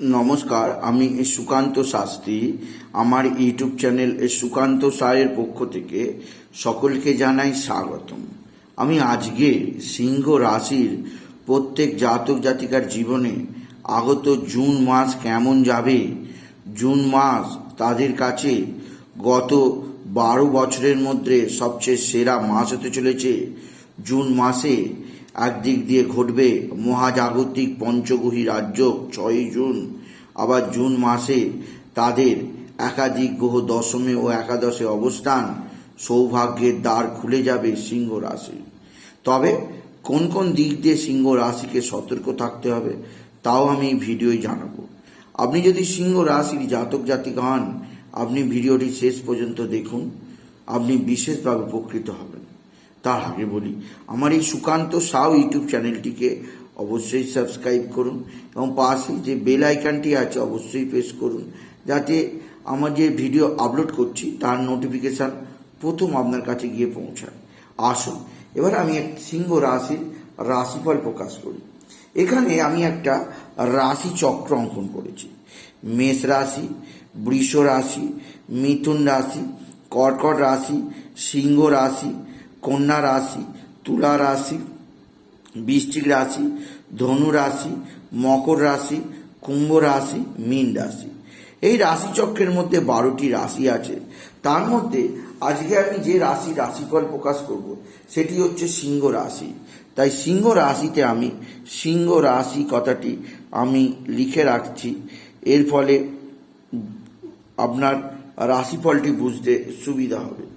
নমস্কার, আমি সুকান্ত শাস্ত্রী। আমার ইউটিউব চ্যানেল সুকান্ত সায়ের পক্ষ থেকে সকলকে জানাই স্বাগতম। আমি আজকে সিংহ রাশির প্রত্যেক জাতক জাতিকার জীবনে আগত জুন মাস কেমন যাবে? জুন মাস তাদের কাছে গত বারো বছরের মধ্যে সবচেয়ে সেরা মাস হতে চলেছে। জুন মাসে একদিক দিয়ে ঘটবে মহাজাগতিক পঞ্চগ্রহী রাজ্য ছয়ই জুন, আবার জুন মাসে তাদের একাধিক গ্রহ দশমে ও একাদশে অবস্থান, সৌভাগ্যের দ্বার খুলে যাবে সিংহ রাশি। তবে কোন কোন দিক দিয়ে সিংহ রাশিকে সতর্ক থাকতে হবে, তাও আমি ভিডিওয় জানাব। আপনি যদি সিংহ রাশির জাতক জাতিক হন, আপনি ভিডিওটি শেষ পর্যন্ত দেখুন। আপনি বিশেষভাবে উপকৃত হবেন। তার আগে বলি, আমার এই সুকান্ত সাউ ইউটিউব চ্যানেলটিকে অবশ্যই সাবস্ক্রাইব করুন এবং পাশে যে বেল আইকনটি আছে অবশ্যই প্রেস করুন, যাতে আমার যে ভিডিও আপলোড করছি তার নোটিফিকেশান প্রথম আপনার কাছে গিয়ে পৌঁছায়। আসুন, এবার আমি এক সিংহ রাশির রাশিফল প্রকাশ করি। এখানে আমি একটা রাশি চক্র অঙ্কন করেছি। মেষ রাশি, বৃষ রাশি, মিথুন রাশি, কর্কট রাশি, সিংহ রাশি কন্যা রাশি, তুলা রাশি বৃশ্চিক রাশি, ধনু রাশি, মকর রাশি, কুম্ভ রাশি, মীন রাশি। এই রাশিচক্রের মধ্যে বারোটি রাশি আছে। তার মধ্যে আজকে আমি যে রাশি রাশিফল প্রকাশ করব, সেটি হচ্ছে সিংহ রাশি। তাই সিংহ রাশিতে আমি সিংহ রাশি কথাটি আমি লিখে রাখছি। এর ফলে আপনার রাশিফলটি বুঝতে সুবিধা হবে।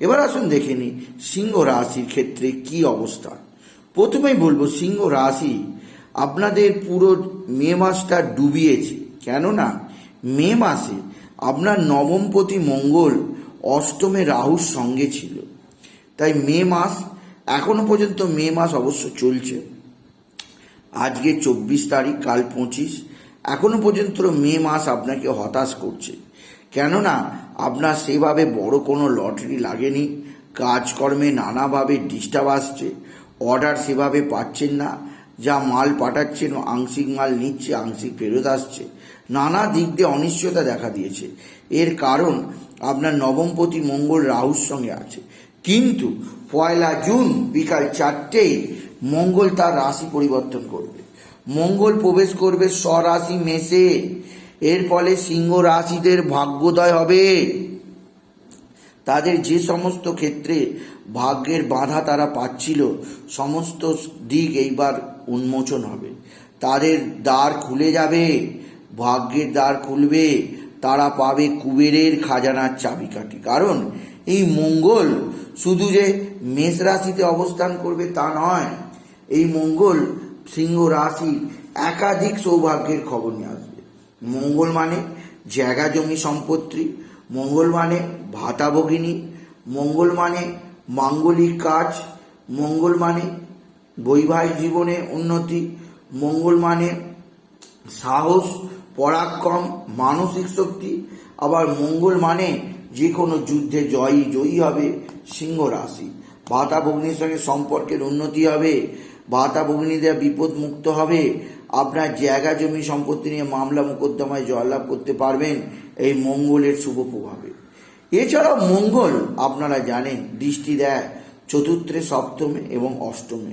এবার আসুন দেখে নিই, সিংহ রাশির ক্ষেত্রে কি অবস্থা? প্রথমেই বলব, সিংহ রাশি আপনাদের পুরো মে মাসটা ডুবিয়েছে। কেননা, মে মাসে আপনার নবমপতি মঙ্গল অষ্টমে রাহুর সঙ্গে ছিল। তাই মে মাস, এখনও পর্যন্ত মে মাস অবশ্য চলছে। আজকে চব্বিশ তারিখ, কাল পঁচিশ, এখনও পর্যন্ত মে মাস আপনাকে হতাশ করছে। কেননা, আপনার সেভাবে বড় কোনো লটারি লাগেনি। কাজকর্মে নানাভাবে ডিস্টার্ব আসছে। অর্ডার সেভাবে পাচ্ছেন না। যা মাল পাঠাচ্ছেন আংশিক মাল নিচ্ছে, আংশিক ফেরত আসছে। নানা দিক দিয়ে অনিশ্চয়তা দেখা দিয়েছে। এর কারণ, আপনার নবমপতি মঙ্গল রাহুর সঙ্গে আছে। কিন্তু পয়লা জুন বিকাল চারটেই মঙ্গল তার রাশি পরিবর্তন করবে। মঙ্গল প্রবেশ করবে স্বরাশি মেসে এর ফলে সিংহ রাশিদের ভাগ্যোদয় হবে। তাদের যে সমস্ত ক্ষেত্রে ভাগ্যের বাধা তারা পাচ্ছিল, সমস্ত দিক এইবার উন্মোচন হবে। তাদের দ্বার খুলে যাবে, ভাগ্যের দ্বার খুলবে, তারা পাবে কুবেরের খাজানার চাবিকাঠি। কারণ এই মঙ্গল শুধু যে মেষ রাশিতে অবস্থান করবে তা নয়, এই মঙ্গল সিংহ রাশির একাধিক সৌভাগ্যের খবর নিয়ে মঙ্গল মানে জায়গা, জমি, সম্পত্তি। মঙ্গল মানে ভাতা, ভগিনী। মঙ্গল মানে মাঙ্গলিক কাজ। মঙ্গল মানে বৈবাহিক জীবনে উন্নতি। মঙ্গল মানে সাহস, পরাক্রম, মানসিক শক্তি। আবার মঙ্গল মানে যে কোনো যুদ্ধে জয়ী জয়ী হবে সিংহ রাশি। ভাতা, ভগ্নির সঙ্গে সম্পর্কের উন্নতি হবে। ভাতা, ভগ্নীদের বিপদ মুক্ত হবে। আপনার জায়গা জমি সম্পত্তি নিয়ে মামলা মোকদ্দমায় জয়লাভ করতে পারবেন এই মঙ্গলের শুভ প্রভাবে। এছাড়াও মঙ্গল, আপনারা জানেন, দৃষ্টি দেয় চতুর্থে, সপ্তমে এবং অষ্টমে।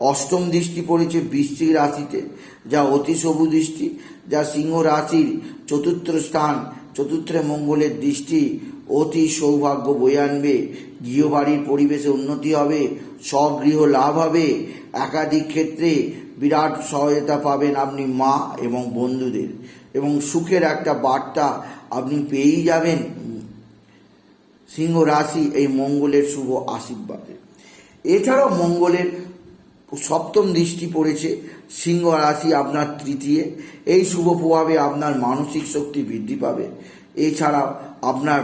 অষ্টম দৃষ্টি পড়েছে বৃশ্চিক রাশিতে, যা অতি শুভ দৃষ্টি, যা সিংহ রাশির চতুর্থ স্থান, চতুর্থে মঙ্গলের দৃষ্টি অতি সৌভাগ্য বয়ে আনবে। গৃহবাড়ির পরিবেশে উন্নতি হবে, স্বগৃহ লাভ হবে, একাধিক ক্ষেত্রে বিরাট সহায়তা পাবেন আপনি মা এবং বন্ধুদের। এবং সুখের একটা বার্তা আপনি পেয়েই যাবেন। সিংহ রাশি এই মঙ্গলের শুভ আশীর্বাদে। এছাড়াও মঙ্গলের সপ্তম দৃষ্টি পড়েছে। সিংহ রাশি আপনার তৃতীয়। এই শুভ প্রভাবে আপনার মানসিক শক্তি বৃদ্ধি পাবে। এছাড়াও আপনার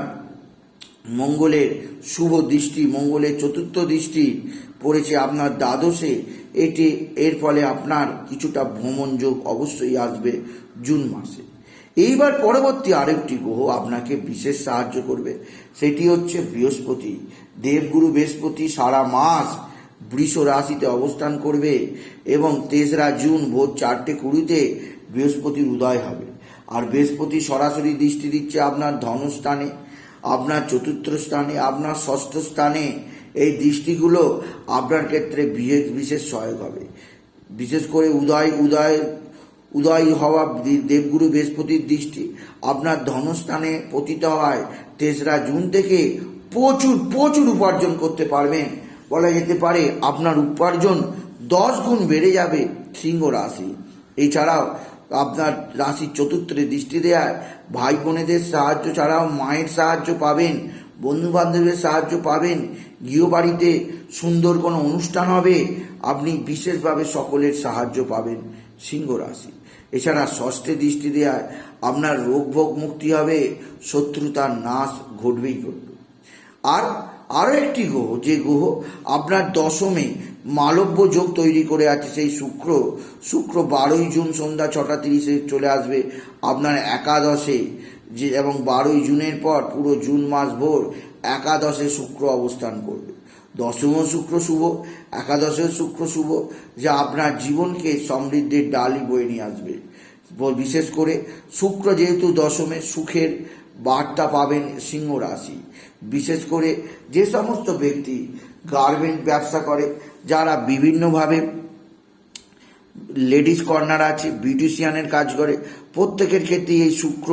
মঙ্গলের শুভ দৃষ্টি, মঙ্গলের চতুর্থ দৃষ্টি পড়েছে আপনার দ্বাদশে। এটি এর ফলে আপনার কিছুটা ভ্রমণ যোগ অবশ্যই আসবে জুন মাসে। এইবার পরবর্তী আরেকটি গ্রহ আপনাকে বিশেষ সাহায্য করবে। সেটি হচ্ছে বৃহস্পতি। দেবগুরু বৃহস্পতি সারা মাস বৃষ রাশিতে অবস্থান করবে এবং তেসরা জুন ভোর চারটে কুড়িতে বৃহস্পতির উদয় হবে। আর বৃহস্পতি সরাসরি দৃষ্টি দিচ্ছে আপনার ধনস্থানে আপনার চতুর্থ স্থানে, আপনার ষষ্ঠ স্থানে এই দৃষ্টিগুলো আপনার ক্ষেত্রে বিশেষ বিশেষ সহায়ক হবে। বিশেষ করে উদয় উদয় উদয় হওয়া দেবগুরু বৃহস্পতির দৃষ্টি। আপনার ধনস্থানে পতিত হয় তেসরা জুন থেকে প্রচুর প্রচুর উপার্জন করতে পারবেন। বলা যেতে পারে আপনার উপার্জন দশ গুণ বেড়ে যাবে সিংহ রাশি। এছাড়াও আপনার রাশির চতুর্থে দৃষ্টি দেওয়ায় ভাই বোনেদের সাহায্য ছাড়াও মায়ের সাহায্য পাবেন বন্ধু বান্ধবের সাহায্য পাবেন। গৃহবাড়িতে সুন্দর কোনো অনুষ্ঠান হবে, আপনি বিশেষভাবে সকলের সাহায্য পাবেন সিংহ রাশি। এছাড়া ষষ্ঠে দৃষ্টি দেওয়ায় আপনার রোগভোগ মুক্তি হবে, শত্রুতার নাশ ঘটবেই ঘটবে। আর আরও একটি গ্রহ, যে গ্রহ আপনার দশমে মালব্য যোগ তৈরি করে আছে, সেই শুক্র শুক্র বারোই জুন সন্ধ্যা ছটা তিরিশে চলে আসবে আপনার একাদশে, যে এবং বারোই জুনের পর পুরো জুন মাস ভোর একাদশে শুক্র অবস্থান করবে। দশম শুক্র শুভ একাদশের শুক্র শুভ, যা আপনার জীবনকে সমৃদ্ধির ডালি বয়ে নিয়ে আসবে। বিশেষ করে শুক্র যেহেতু দশমে, সুখের বার্তা পাবেন সিংহ রাশি। বিশেষ করে যে সমস্ত ব্যক্তি গার্মেন্ট ব্যবসা করে যারা বিভিন্নভাবে লেডিস কর্নার আছে, বিউটিশিয়ানের কাজ করে। প্রত্যেকের ক্ষেত্রে এই শুক্র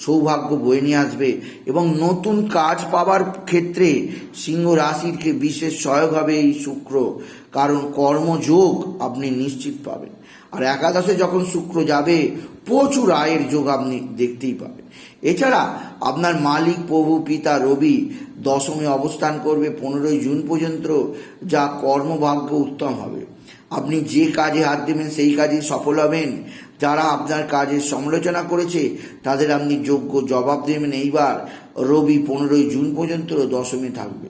সৌভাগ্য বয়ে নিয়ে আসবে এবং নতুন কাজ পাবার ক্ষেত্রে সিংহ রাশিরকে বিশেষ সহায়ক হবে এই শুক্র, কারণ কর্মযোগ আপনি নিশ্চিত পাবেন। আর একাদশে যখন শুক্র যাবে, প্রচুর আয়ের যোগ আপনি দেখতেই পাবেন। এছাড়া আপনার মালিক, প্রভু, পিতা, রবি দশমে অবস্থান করবে পনেরোই জুন পর্যন্ত, যা কর্মভাগ্য উত্তম হবে। আপনি যে কাজে হাত দেবেন, সেই কাজে সফল হবেন। যারা আপনার কাজের সমালোচনা করেছে, তাদের আপনি যোগ্য জবাব দেবেন। এইবার রবি পনেরোই জুন পর্যন্ত দশমে থাকবে।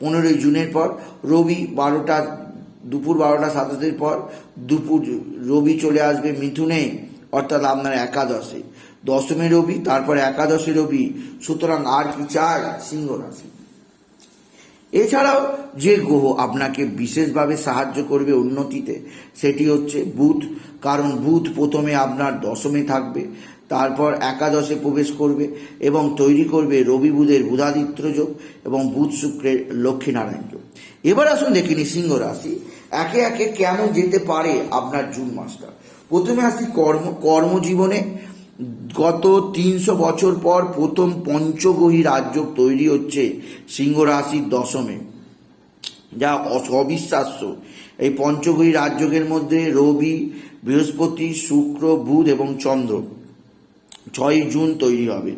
পনেরোই জুনের পর রবি বারোটা, দুপুর বারোটা, সাতাশের পর দুপুর রবি চলে আসবে মিথুনে, অর্থাৎ আপনার একাদশে। দশমে রবি, তারপর একাদশে রবি। সুতরাং আর কি চায় সিংহ রাশি। এছাড়াও যে গ্রহ আপনাকে বিশেষভাবে সাহায্য করবে উন্নতিতে, সেটি হচ্ছে বুধ। কারণ বুধ প্রথমে আপনার দশমে থাকবে, তারপর একাদশে প্রবেশ করবে এবং তৈরি করবে রবি বুধের বুধাদিত্য যোগ এবং বুধ শুক্রের লক্ষ্মীনারায়ণ যোগ। এবার আসুন দেখিনি সিংহ রাশি। একে একে কেমন যেতে পারে আপনার জুন মাসটা? প্রথমে আসি কর্ম, কর্মজীবনে। গত তিনশো বছর পর প্রথম পঞ্চগ্রহী রাজ্য তৈরি হচ্ছে সিংহ রাশির দশমে, যা অবিশ্বাস্য। এই পঞ্চগ্রহী রাজ্যের মধ্যে রবি, বৃহস্পতি, শুক্র, বুধ এবং চন্দ্র ছয় জুন তৈরি হবে।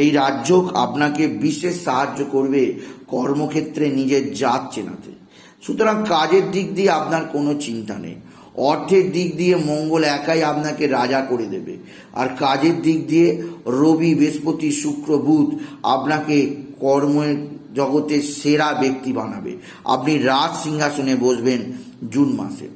এই রাজ্য আপনাকে বিশেষ সাহায্য করবে কর্মক্ষেত্রে নিজের জাত চেনাতে। সুতরাং কাজের দিক দিয়ে আপনার কোনো চিন্তা নেই। অর্থের দিক দিয়ে মঙ্গল একাই আপনাকে রাজা করে দেবে। আর কাজের দিক দিয়ে রবি, বৃহস্পতি, শুক্র, বুধ আপনাকে কর্মের জগতের সেরা ব্যক্তি বানাবে। আপনি রাজ সিংহাসনে বসবেন জুন মাসে।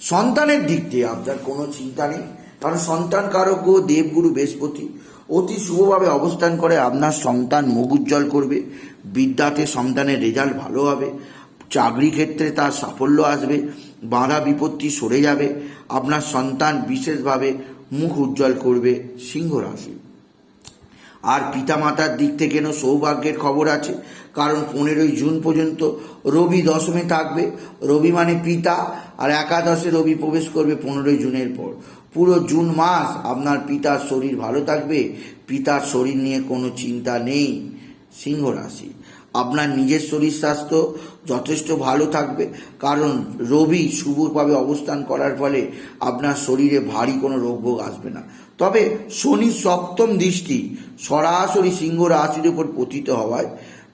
সন্তানের দিক দিয়ে আপনার কোনো চিন্তা নেই। কারণ সন্তান কারক ও দেবগুরু বৃহস্পতি অতি শুভভাবে অবস্থান করে আপনার সন্তান মুখ উজ্জ্বল করবে। বিদ্যাতে সন্তানের রেজাল্ট ভালো হবে। চাকরি ক্ষেত্রে তার সাফল্য আসবে। বাধা বিপত্তি সরে যাবে, আপনার সন্তান বিশেষভাবে মুখ উজ্জ্বল করবে সিংহ রাশি। আর পিতামাতার দিক থেকে সৌভাগ্যের খবর আছে? কারণ পনেরোই জুন পর্যন্ত রবি দশমে থাকবে। রবি মানে পিতা, আর একাদশে রবি প্রবেশ করবে পনেরোই জুনের পর। পুরো জুন মাস আপনার পিতার শরীর ভালো থাকবে, পিতার শরীর নিয়ে কোনো চিন্তা নেই। সিংহ রাশি। আপনার নিজের শরীর স্বাস্থ্য যথেষ্ট ভালো থাকবে, কারণ রবি শুভভাবে অবস্থান করার ফলে আপনার শরীরে ভারী কোনো রোগভোগ আসবে না। তবে শনি সপ্তম দৃষ্টি সরাসরি সিংহ রাশির উপর পতিত হওয়ায়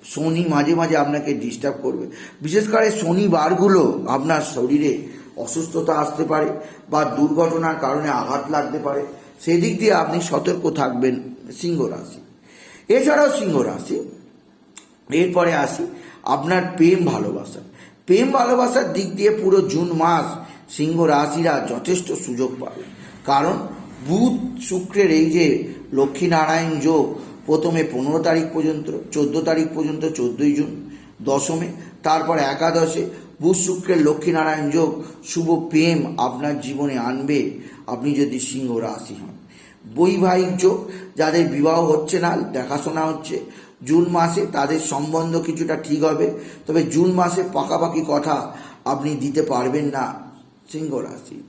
শনি মাঝে মাঝে আপনাকে ডিস্টার্ব করবে। বিশেষ করে শনিবারগুলো আপনার শরীরে অসুস্থতা আসতে পারে বা দুর্ঘটনার কারণে আঘাত লাগতে পারে। সেদিক দিয়ে আপনি সতর্ক থাকবেন সিংহ রাশি। এছাড়াও সিংহ রাশি। এরপরে আসি, আপনার প্রেম ভালোবাসা। প্রেম ভালোবাসার দিক দিয়ে পুরো জুন মাস সিংহ রাশিরা যথেষ্ট সুযোগ পাবে। কারণ বুধ শুক্রের এই যে লক্ষ্মীনারায়ণ যোগ, প্রথমে পনেরো তারিখ পর্যন্ত, চোদ্দ তারিখ পর্যন্ত, চোদ্দই জুন দশমে, তারপর একাদশে বুধ শুক্রের লক্ষ্মীনারায়ণ যোগ, শুভ প্রেম আপনার জীবনে আনবে। আপনি যদি সিংহ রাশি হন। বৈবাহিক যোগ, যাদের বিবাহ হচ্ছে না, দেখাশোনা হচ্ছে, জুন মাসে তাদের সম্বন্ধ কিছুটা ঠিক হবে, তবে জুন মাসে পাকাপাকি কথা আপনি দিতে পারবেন না, সিংহ রাশি।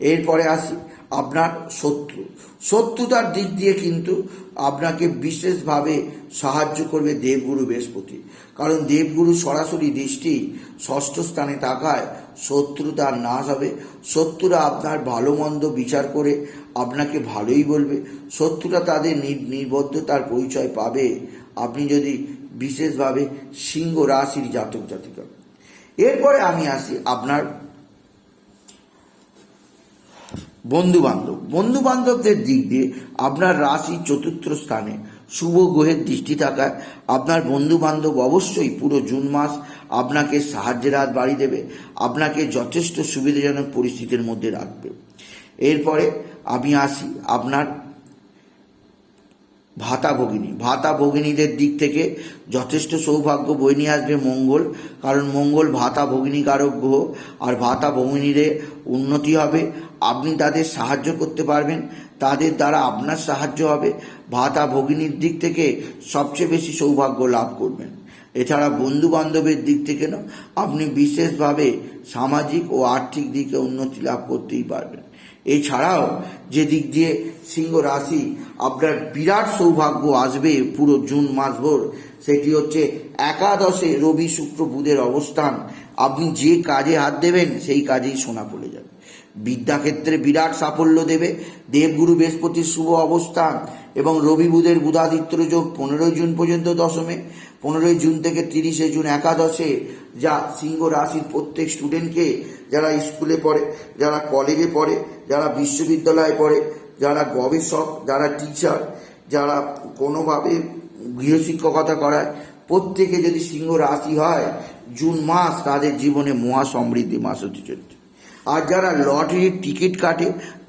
এরপরে আসি, আপনার শত্রু। শত্রুতার দিক দিয়ে কিন্তু আপনাকে বিশেষভাবে সাহায্য করবে দেবগুরু বৃহস্পতি। কারণ দেবগুরু সরাসরি দৃষ্টি ষষ্ঠ স্থানে থাকায় শত্রুতার নাশ হবে। শত্রুরা আপনার ভালো মন্দ বিচার করে আপনাকে ভালোই বলবে। শত্রুরা তাদের নির- নির্বদ্ধতার পরিচয় পাবে। আপনি যদি বিশেষভাবে সিংহ রাশির জাতক, জাতিকা। এরপরে আমি আসি আপনার বন্ধু বান্ধব বন্ধু বান্ধবদের দিক দিয়ে আপনার রাশি চতুর্থ স্থানে শুভ গ্রহের দৃষ্টি থাকায় আপনার বন্ধু বান্ধব অবশ্যই পুরো জুন মাস আপনাকে সাহায্যের হাত বাড়ি দেবে। আপনাকে যথেষ্ট সুবিধাজনক পরিস্থিতির মধ্যে রাখবে। এরপরে আমি আসি আপনার ভাতা ভগিনী। ভাতা ভগিনীদের দিক থেকে যথেষ্ট সৌভাগ্য বই নিয়ে আসবে মঙ্গল, কারণ মঙ্গল ভাতা ভগিনী কারক গ্রহ, আর ভাতা ভগিনীদের উন্নতি হবে। আপনি তাদের সাহায্য করতে পারবেন, তাদের দ্বারা আপনার সাহায্য হবে। ভাতা ভগিনীর দিক থেকে সবচেয়ে বেশি সৌভাগ্য লাভ করবেন। এছাড়া বন্ধু বান্ধবের দিক থেকে না, আপনি বিশেষভাবে সামাজিক ও আর্থিক দিকে উন্নতি লাভ করতেই পারবেন। এছাড়াও যে দিক দিয়ে সিংহ রাশি আপনার বিরাট সৌভাগ্য আসবে পুরো জুন মাস ভোর সেটি হচ্ছে একাদশে রবি শুক্র বুধের অবস্থান। আপনি যে কাজে হাত দেবেন, সেই কাজেই সোনা পড়ে যাবে। বিদ্যাক্ষেত্রে বিরাট সাফল্য দেবে। দেবগুরু বৃহস্পতির শুভ অবস্থান এবং রবি বুধের বুধাদিত্য যোগ পনেরোই জুন পর্যন্ত দশমে। পনেরোই জুন থেকে তিরিশে জুন একাদশে যা সিংহ রাশির প্রত্যেক স্টুডেন্টকে যারা স্কুলে পড়ে, যারা কলেজে পড়ে, যারা বিশ্ববিদ্যালয়ে পড়ে, যারা গবেষক, যারা টিচার যারা কোনোভাবে গৃহশিক্ষকতা করায়, প্রত্যেকে যদি সিংহ রাশি হয়, জুন মাস তাদের জীবনে মহা সমৃদ্ধি মাস হতে চলছে আর যারা লটারির টিকিট কাটে,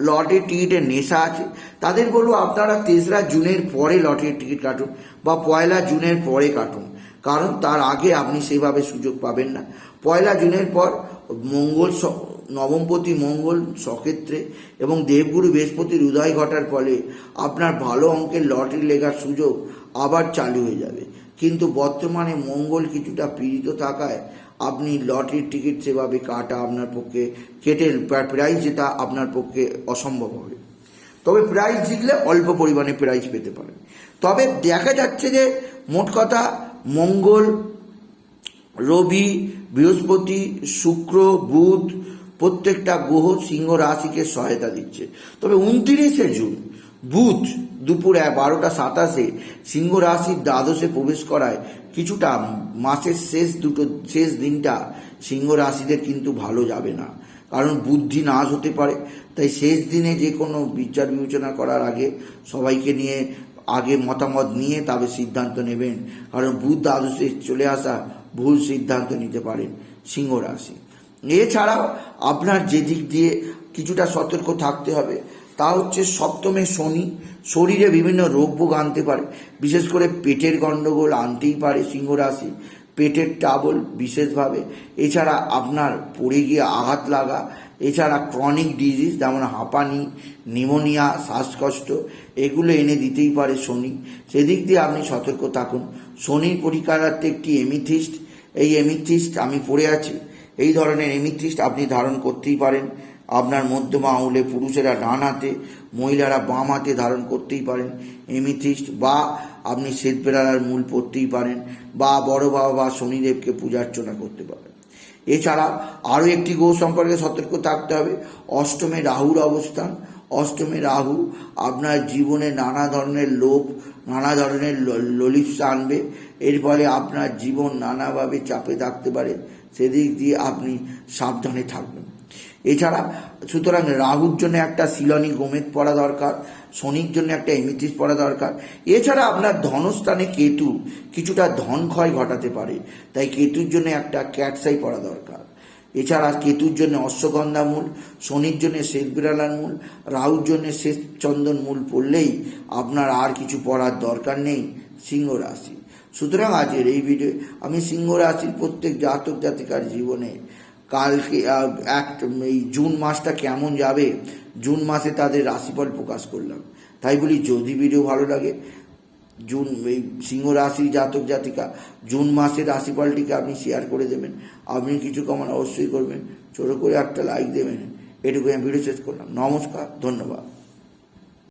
লটারির টিকিটের নেশা আছে, তাদের বলব আপনারা তেসরা জুনের পরে লটারির টিকিট কাটুন বা পয়লা জুনের পরে কাটুন। কারণ তার আগে আপনি সেভাবে সুযোগ পাবেন না। পয়লা জুনের পর মঙ্গল নবমপতি মঙ্গল সক্ষেত্রে এবং দেবগুরু বৃহস্পতির উদয় ঘটার ফলে আপনার ভালো অঙ্কের লটারি লেখার সুযোগ আবার চালু হয়ে যাবে। কিন্তু বর্তমানে মঙ্গল কিছুটা পীড়িত থাকায় আপনি লটারির টিকিট সেভাবে কাটা আপনার পক্ষে, কেটে প্রাইজ যেটা আপনার পক্ষে অসম্ভব হবে। তবে প্রাইজ জিতলে অল্প পরিমাণে প্রাইজ পেতে পারেন। তবে দেখা যাচ্ছে যে মোট কথা মঙ্গল, রবি, বৃহস্পতি, শুক্র, বুধ প্রত্যেকটা গ্রহ সিংহ রাশিকে সহায়তা দিচ্ছে। তবে উনত্রিশে জুন, বুধ দুপুর বারোটা সাতাশে সিংহ রাশির দ্বাদশে প্রবেশ করায় কিছুটা মাসের শেষ দুটো, শেষ দিনটা সিংহ রাশিদের কিন্তু ভালো যাবে না। কারণ বুদ্ধি নাশ হতে পারে। তাই শেষ দিনে যে কোনো বিচার বিবেচনা করার আগে সবাইকে নিয়ে আগে মতামত নিয়ে তবে সিদ্ধান্ত নেবেন। কারণ বুধ দ্বাদশে চলে আসা ভুল সিদ্ধান্ত নিতে পারেন সিংহ রাশি এছাড়াও আপনার যে দিক দিয়ে কিছুটা সতর্ক থাকতে হবে। তা হচ্ছে সপ্তমে শনি। শরীরে বিভিন্ন রোগ ভোগ আনতে পারে। বিশেষ করে পেটের গণ্ডগোল আনতেই পারে সিংহ রাশি। পেটের টাবল বিশেষভাবে। এছাড়া আপনার পড়ে গিয়ে আঘাত লাগা। এছাড়া ক্রনিক ডিজিজ যেমন হাঁপানি নিমোনিয়া শ্বাসকষ্ট, এগুলো এনে দিতেই পারে শনি। সেদিক দিয়ে আপনি সতর্ক থাকুন। শনির পরিকারার্থে একটি এমিথিস্ট এই এমিথিস্ট আমি পড়ে আছি। এই ধরনের এমিথিস্ট আপনি ধারণ করতেই পারেন। আপনার মধ্যমা আঙুলে পুরুষেরা ডান হাতে, মহিলারা বাম হাতে ধারণ করতেই পারেন। এমিথিস্ট বা আপনি শ্বেতবেড়ার মূল পড়তেই পারেন বা বড় বাবা বা শনিদেবকে পূজার্চনা করতে পারেন। এছাড়া আরও একটি গ্রহ সম্পর্কে সতর্ক থাকতে হবে। অষ্টমে রাহুর অবস্থান। অষ্টমে রাহু আপনার জীবনে নানা ধরনের লোভ, নানা ধরনের ললিপসা আনবে। এর ফলে আপনার জীবন নানাভাবে চাপে থাকতে পারে। সেদিক দিয়ে আপনি সাবধানে থাকবেন। এছাড়া, সুতরাং রাহুর জন্য একটা শিলনী, গোমেদ পড়া দরকার, শনির জন্য একটা এমিথিস পড়া দরকার। এছাড়া আপনার ধনস্থানে কেতু, কিছুটা ধন ক্ষয় ঘটাতে পারে, তাই কেতুর জন্য একটা ক্যাটসাই পড়া দরকার। এছাড়া কেতুর জন্য অশ্বগন্ধা মূল, শনির জন্য শেষ বিড়ালার মূল, রাহুর জন্য শেষ চন্দন মূল পড়লেই আপনার আর কিছু পড়ার দরকার নেই, সিংহ রাশি। সুতরাং আজের এই ভিডিও আমি সিংহ রাশির প্রত্যেক জাতক জাতিকার জীবনে কালকে এক, এই জুন মাসটা কেমন যাবে? জুন মাসে তাদের রাশিফল প্রকাশ করলাম। তাই বলি, যদি ভিডিও ভালো লাগে, জুন, এই সিংহ রাশি জাতক জাতিকা, জুন মাসের রাশিফলটিকে আপনি শেয়ার করে দেবেন। আপনি কিছু কমান অবশ্যই করবেন। ছোটো করে একটা লাইক দেবেন। এটুকু আমি ভিডিও শেষ করলাম। নমস্কার, ধন্যবাদ।